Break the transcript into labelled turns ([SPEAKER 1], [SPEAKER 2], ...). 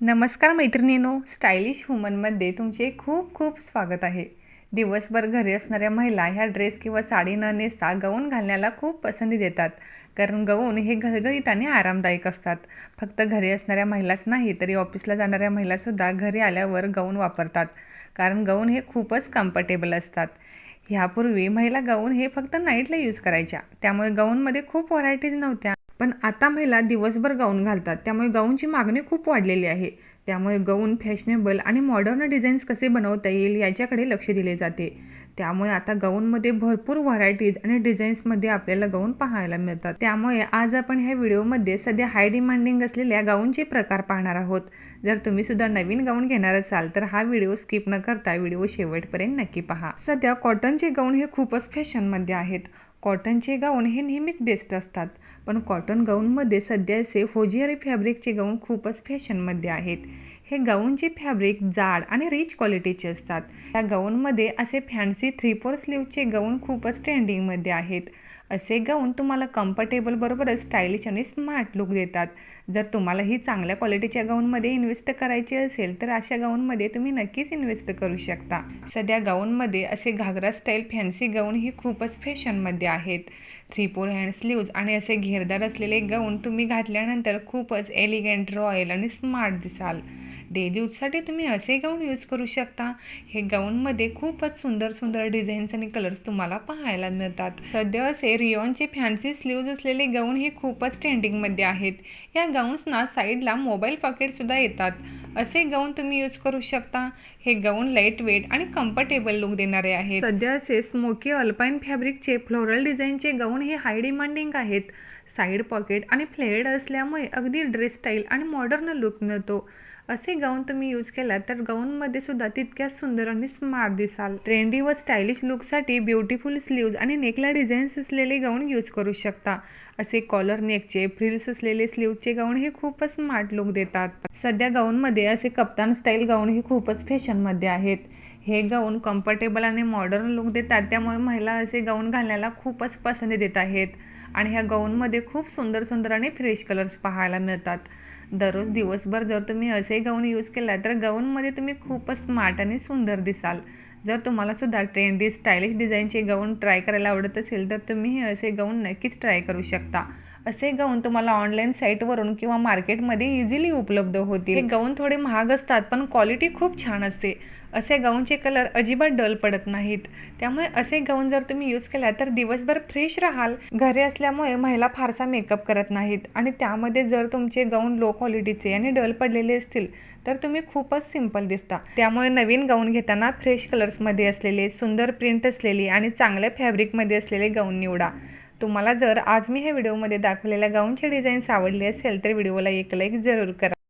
[SPEAKER 1] नमस्कार मैत्रिणीनो स्टायलिश वुमनमध्ये तुमचे खूप खूप स्वागत आहे. दिवसभर घरी असणाऱ्या महिला ह्या ड्रेस किंवा साडी न नेसता गाऊन घालण्याला खूप पसंती देतात. कारण गाऊन हे घरगरीत आणि आरामदायक असतात. फक्त घरी असणाऱ्या महिलाच नाही तरी ऑफिसला जाणाऱ्या महिलासुद्धा घरी आल्यावर गाऊन वापरतात. कारण गाऊन हे खूपच कम्फर्टेबल असतात. ह्यापूर्वी महिला गाऊन हे फक्त नाईटला यूज करायच्या. त्यामुळे गाऊनमध्ये खूप व्हरायटीज नव्हत्या. पण आता महिला दिवसभर गाऊन घालतात. त्यामुळे गाऊनची मागणी खूप वाढलेली आहे. त्यामुळे गाऊन फॅशनेबल आणि मॉडर्न डिझाईन्स कसे बनवता येईल याच्याकडे लक्ष दिले जाते. त्यामुळे आता गाऊनमध्ये भरपूर व्हरायटीज आणि डिझाईन्समध्ये आपल्याला गाऊन पाहायला मिळतात. त्यामुळे आज आपण ह्या व्हिडिओमध्ये सध्या हाय डिमांडिंग असलेल्या गाऊनचे प्रकार पाहणार आहोत. जर तुम्ही सुद्धा नवीन गाऊन घेणार असाल तर हा व्हिडिओ स्किप न करता व्हिडिओ शेवटपर्यंत नक्की पहा. सध्या कॉटनचे गाऊन हे खूपच फॅशनमध्ये आहेत. कॉटनचे गाऊन हे नेहमीच बेस्ट असतात. पण कॉटन गाऊनमध्ये सध्याचे फोजिअरी फॅब्रिकचे गाऊन खूपच फॅशनमध्ये आहेत. हे गाऊनचे फॅब्रिक जाड आणि रिच क्वालिटीचे असतात. या गाऊनमध्ये असे फॅन्सी थ्री फोर स्लीवचे गाऊन खूपच ट्रेंडिंगमध्ये आहेत. असे गाऊन तुम्हाला कम्फर्टेबल बरोबरच स्टायलिश आणि स्मार्ट लुक देतात. जर तुम्हाला ही चांगल्या क्वालिटीच्या गाऊनमध्ये इन्व्हेस्ट करायची असेल तर अशा गाऊनमध्ये तुम्ही नक्कीच इन्व्हेस्ट करू शकता. सध्या गाऊनमध्ये असे घागरा स्टाईल फॅन्सी गाऊन ही खूपच फॅशनमध्ये आहेत. थ्री फोर हँड स्लीव्ज आणि असे घेरदार असलेले गाऊन तुम्ही घातल्यानंतर खूपच एलिगंट रॉयल आणि स्मार्ट दिसाल. डेली यूजसाठी तुम्ही असे गाऊन यूज करू शकता. हे गाऊनमध्ये खूपच सुंदर सुंदर डिझाईन्स आणि कलर्स तुम्हाला पाहायला मिळतात. सध्या असे रिओनचे फॅन्सी स्लीव्ज असलेले गाऊन हे खूपच ट्रेंडिंगमध्ये आहेत. या गाऊन्सना साईडला मोबाईल पॉकेटसुद्धा येतात. असे गाऊन तुम्ही यूज करू शकता. हे गाऊन लाइट वेट आणि कम्फर्टेबल लुक देणारे आहेत. सध्या असे स्मोकी अल्पाईन फॅब्रिकचे फ्लोरल डिझाईनचे गाऊन हे हाय डिमांडिंग आहेत. साईड पॉकेट आणि फ्लेअर्ड असल्यामुळे अगदी ड्रेस स्टाईल आणि मॉडर्न लुक मिळतो. असे गाऊन तुम्ही यूज केला तर गाऊनमध्ये सुद्धा तितक्याच सुंदर आणि स्मार्ट दिसाल. ट्रेंडी व स्टायलिश लुकसाठी ब्युटिफुल स्लीव्ज आणि नेकला डिझाईन्स असलेले गाऊन यूज करू शकता. असे कॉलर नेकचे फ्रिल्स असलेले स्लीवचे गाऊन हे खूपच स्मार्ट लुक देतात. सध्या गाऊनमध्ये असे कप्तान स्टाईल गाऊन हे खूपच फॅशनमध्ये आहेत. हे गाऊन कम्फर्टेबल आणि मॉडर्न लुक देतात त्यामुळे महिला असे गाऊन घालण्याला खूपच पसंती देत आहेत. आणि ह्या गाऊनमध्ये खूप सुंदर सुंदर आणि फ्रेश कलर्स पाहायला मिळतात. दररोज दिवसभर जर तुम्ही असे गाऊन यूज केला तर गाऊनमध्ये तुम्ही खूपच स्मार्ट आणि सुंदर दिसाल. जर तुम्हाला सुद्धा ट्रेंडी स्टायलिश डिझाईनचे गाऊन ट्राय करायला आवडत असेल तर तुम्ही हे असे गाऊन नक्कीच ट्राय करू शकता. असे गाऊन तुम्हाला ऑनलाईन साईटवरून किंवा मार्केटमध्ये इझिली उपलब्ध होतील. हे गाऊन थोडे महाग असतात पण क्वालिटी खूप छान असते. असे गाऊनचे कलर अजिबात डल पडत नाहीत. त्यामुळे असे गाऊन जर तुम्ही यूज केला तर दिवसभर फ्रेश राहाल. घरी असल्यामुळे महिला फारसा मेकअप करत नाहीत. आणि त्यामध्ये जर तुमचे गाऊन लो क्वालिटीचे आणि डल पडलेले असतील तर तुम्ही खूपच सिंपल दिसता. त्यामुळे नवीन गाऊन घेताना फ्रेश कलर्समध्ये असलेले सुंदर प्रिंट असलेली आणि चांगल्या फॅब्रिकमध्ये असलेले गाऊन निवडा. तुम्हाला जर आज मी ह्या व्हिडिओमध्ये दाखवलेल्या गाऊनचे डिझाईन्स आवडले असेल तर व्हिडिओला एक लाईक जरूर करा.